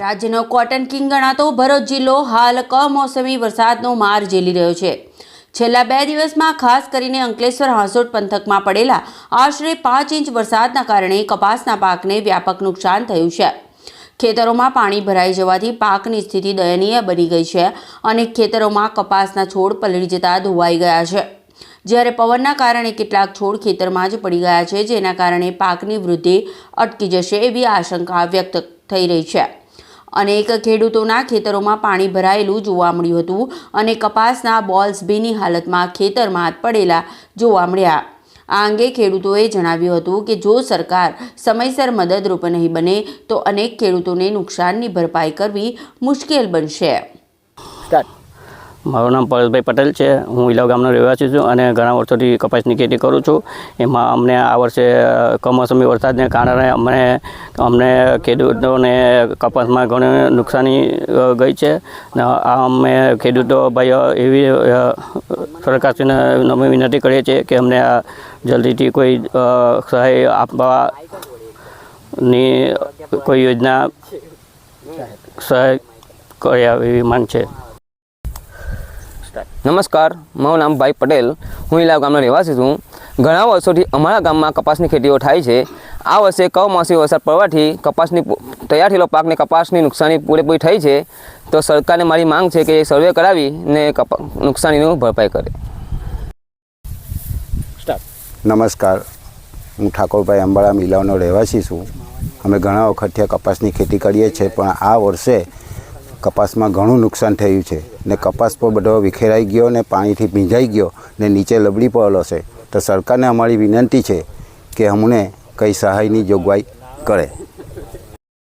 રાજ્યનો cotton king ગણાતો ભરૂચ જિલ્લો હાલ કમોસમી વરસાદનો માર ઝેલી રહ્યો છે. છેલ્લા બે દિવસમાં ખાસ કરીને અંકલેશ્વર હાંસોટ પંથકમાં પડેલા આશરે પાંચ ઇંચ વરસાદના કારણે કપાસના પાકને વ્યાપક નુકસાન થયું છે. ખેતરોમાં પાણી ભરાઈ જવાથી પાકની સ્થિતિ દયનીય બની ગઈ છે અને ખેતરોમાં કપાસના છોડ પલળી જતા ધોવાઈ ગયા છે. જ્યારે પવનના કારણે કેટલાક છોડ ખેતરમાં જ પડી ગયા છે, જેના કારણે પાકની વૃદ્ધિ અટકી જશે એવી આશંકા વ્યક્ત થઈ રહી છે. અનેક ખેડૂતોના ખેતરોમાં પાણી ભરાયેલું જોવા મળ્યું હતું અને કપાસના બોલ્સ ભીની હાલતમાં ખેતરમાં પડેલા જોવા મળ્યા. આ અંગે ખેડૂતોએ જણાવ્યું હતું કે જો સરકાર સમયસર મદદરૂપ નહીં બને, તો અનેક ખેડૂતોને નુકસાનની ભરપાઈ કરવી મુશ્કેલ બનશે. મારું નામ પરેશભાઈ પટેલ છે. હું ઇલાવ ગામનો રહેવાસી છું અને ઘણા વર્ષોથી કપાસની ખેતી કરું છું. એમાં અમને આ વર્ષે કમોસમી વરસાદને કારણે અમને અમને ખેડૂતોને કપાસમાં ઘણી નુકસાની ગઈ છે. અને આ અમે ખેડૂતો ભાઈઓ એવી સરકારશ્રીને નમ્ર વિનંતી કરીએ છીએ કે અમને જલ્દીથી કોઈ સહાય આપવાની કોઈ યોજના સહાય કરી આવે એવી માંગ છે. નમસ્કાર મારું નામ ભાઈ પટેલ. હું ઇલાવ ગામનો રહેવાસી છું. ઘણા વર્ષોથી અમારા ગામમાં કપાસની ખેતીઓ થાય છે. આ વર્ષે કમોસમી વરસાદ પડવાથી કપાસની તૈયાર થયેલો પાકને કપાસની નુકસાની પૂરેપૂરી થઈ છે. તો સરકારને મારી માંગ છે કે એ સર્વે કરાવી ને કપા નુકસાનીનું ભરપાઈ કરે. નમસ્કાર. હું ઠાકોરભાઈ અંબાળા મિલાવનો રહેવાસી છું. અમે ઘણા વખતથી કપાસની ખેતી કરીએ છીએ પણ આ વર્ષે કપાસમાં ઘણું નુકસાન થયું છે. ને કપાસ પર બધો વિખેરાઈ ગયો ને પાણીથી ભીંજાઈ ગયો ને નીચે લબડી પડેલો છે. તો સરકારને અમારી વિનંતી છે કે અમને કંઈ સહાયની જોગવાઈ કરે.